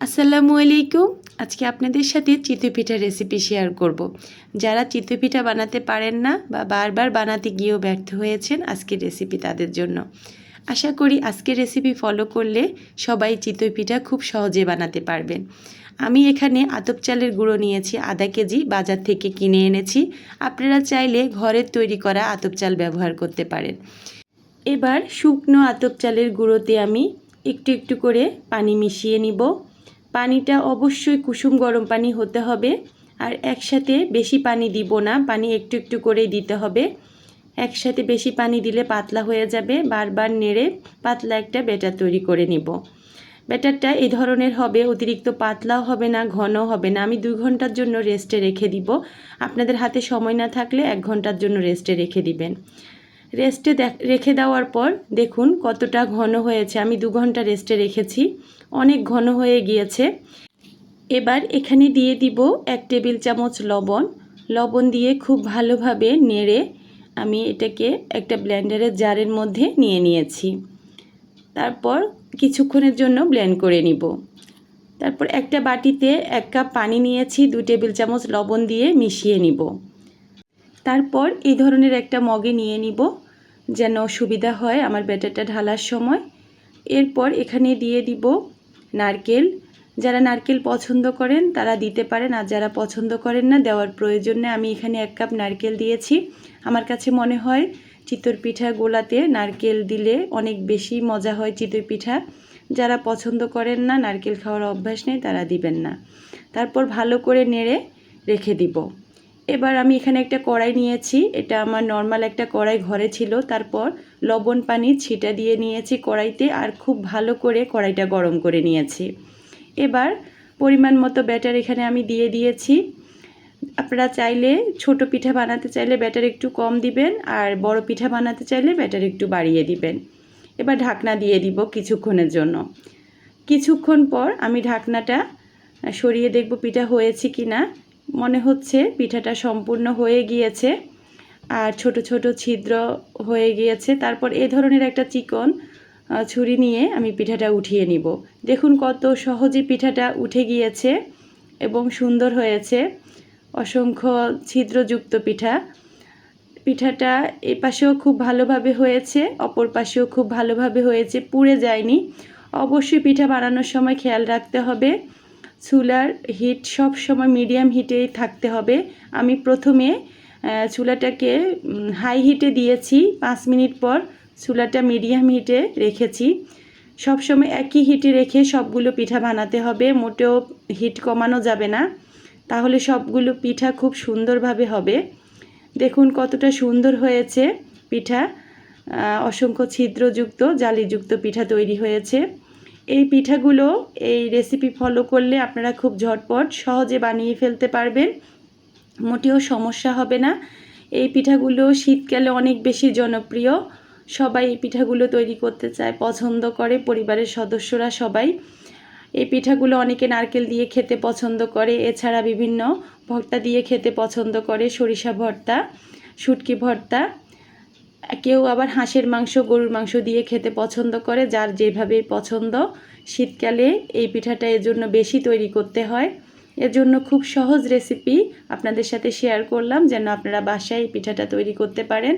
আসসালামু আলাইকুম। আজকে আপনাদের সাথে চিতই পিঠা রেসিপি শেয়ার করব। যারা চিতই পিঠা বানাতে পারেন না বা বারবার বানাতে গিয়েও ব্যর্থ হয়েছেন আজকের রেসিপি তাদের জন্য। আশা করি আজকের রেসিপি ফলো করলে সবাই চিতই পিঠা খুব সহজে বানাতে পারবেন। আমি এখানে আতপ চালের গুঁড়ো নিয়েছি, আধা কেজি বাজার থেকে কিনে এনেছি। আপনারা চাইলে ঘরের তৈরি করা আতপ চাল ব্যবহার করতে পারেন। এবার শুকনো আতপ চালের গুঁড়োতে আমি একটু একটু করে পানি মিশিয়ে নিব। পানিটা অবশ্যই কুসুম গরম পানি হতে হবে আর একসাথে বেশি পানি দিব না, পানি একটু একটু করেই দিতে হবে। একসাথে বেশি পানি দিলে পাতলা হয়ে যাবে, বারবার নেড়ে পাতলা একটা ব্যাটার তৈরি করে নিব। ব্যাটারটা এই ধরনের হবে, অতিরিক্ত পাতলাও হবে না, ঘনও হবে না। আমি দুই ঘণ্টার জন্য রেস্টে রেখে দিব। আপনাদের হাতে সময় না থাকলে এক ঘণ্টার জন্য রেস্টে রেখে দিবেন। রেস্টে রেখে দেওয়ার পর দেখুন কতটা ঘন হয়েছে। আমি দু ঘণ্টা রেস্টে রেখেছি। অনেক ঘন হয়ে গিয়েছে। এবার এখানে দিয়ে দিব এক টেবিল চামচ লবণ। লবণ দিয়ে খুব ভালোভাবে নেড়ে আমি এটাকে একটা ব্লেন্ডারের জারের মধ্যে নিয়ে নিয়েছি। তারপর কিছুক্ষণের জন্য ব্লেন্ড করে নিব। তারপর একটা বাটিতে এক কাপ পানি নিয়েছি। দু টেবিল চামচ লবণ দিয়ে মিশিয়ে নিব। তারপর এই ধরনের একটা মগে নিয়ে নিব, যেন সুবিধা হয় আমার ব্যাটারটা ঢালার সময়। এরপর এখানে দিয়ে দিব নারকেল। যারা নারকেল পছন্দ করেন, তারা দিতে পারেন। আর যারা পছন্দ করেন না, দেওয়ার প্রয়োজনে আমি এখানে এক কাপ নারকেল দিয়েছি। আমার কাছে মনে হয় চিতর পিঠা গোলাতে নারকেল দিলে অনেক বেশি মজা হয় চিতই পিঠা। যারা পছন্দ করেন না, নারকেল খাওয়ার অভ্যাস নেই, তারা দিবেন না। তারপর ভালো করে নেড়ে রেখে দিব। এবার আমি এখানে একটা কড়াই নিয়েছি। এটা আমার নর্মাল একটা কড়াই ঘরে ছিল। তারপর লবণ, পানি, ছিটা দিয়ে নিয়েছি কড়াইতে আর খুব ভালো করে কড়াইটা গরম করে নিয়েছি। এবার পরিমাণ মতো ব্যাটার এখানে আমি দিয়ে দিয়েছি। আপনারা চাইলে ছোট পিঠা বানাতে চাইলে ব্যাটার একটু কম দিবেন আর বড় পিঠা বানাতে চাইলে ব্যাটার একটু বাড়িয়ে দিবেন। এবার ঢাকনা দিয়ে দিব কিছুক্ষণের জন্য। কিছুক্ষণ পর আমি ঢাকনাটা সরিয়ে দেখব পিঠা হয়েছে কি না মনে হচ্ছে পিঠাটা সম্পূর্ণ হয়ে গিয়েছে আর ছোট ছোট ছিদ্র হয়ে গিয়েছে। তারপর এ ধরনের একটা চিকন ছুরি নিয়ে আমি পিঠাটা উঠিয়ে নিব। দেখুন কত সহজে পিঠাটা উঠে গিয়েছে এবং সুন্দর হয়েছে। অসংখ্য ছিদ্রযুক্ত পিঠা। পিঠাটা এ পাশেও খুব ভালোভাবে হয়েছে, অপর পাশেও খুব ভালোভাবে হয়েছে, পুড়ে যায়নি। অবশ্যই পিঠা বানানোর সময় খেয়াল রাখতে হবে। চুলার হিট সব সময় মিডিয়াম হিটেই থাকতে হবে। আমি প্রথমে চুলাটাকে হাই হিটে দিয়েছি। পাঁচ মিনিট পর চুলাটা মিডিয়াম হিটে রেখেছি। সব সময় একই হিটে রেখে সবগুলো পিঠা বানাতে হবে। মোটেও হিট কমানো যাবে না। তাহলে সবগুলো পিঠা খুব সুন্দরভাবে হবে। দেখুন কতটা সুন্দর হয়েছে পিঠা। অসংখ্য ছিদ্রযুক্ত, জালিযুক্ত পিঠা তৈরি হয়েছে। এই পিঠাগুলো এই রেসিপি ফলো করলে আপনারা খুব ঝটপট সহজে বানিয়ে ফেলতে পারবেন। মোটেও সমস্যা হবে না। এই পিঠাগুলো শীতকালে অনেক বেশি জনপ্রিয়। সবাই এই পিঠাগুলো তৈরি করতে চায়, পছন্দ করে, পরিবারের সদস্যরা সবাই। এই পিঠাগুলো অনেকে নারকেল দিয়ে খেতে পছন্দ করে, এছাড়া বিভিন্ন ভর্তা দিয়ে খেতে পছন্দ করে, সরিষা ভর্তা, শুটকি ভর্তা। কেউ আবার হাঁসের মাংস, গরুর মাংস দিয়ে খেতে পছন্দ করে, যার যেভাবে পছন্দ। শীতকালে এই পিঠাটা এর জন্য বেশি তৈরি করতে হয়। এর জন্য খুব সহজ রেসিপি আপনাদের সাথে শেয়ার করলাম, যেন আপনারা বাসায় এই পিঠাটা তৈরি করতে পারেন।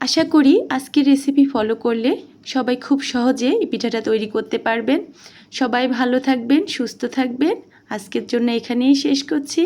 আশা করি আজকের রেসিপি ফলো করলে সবাই খুব সহজে এই পিঠাটা তৈরি করতে পারবেন। সবাই ভালো থাকবেন, সুস্থ থাকবেন। আজকের জন্য এখানেই শেষ করছি।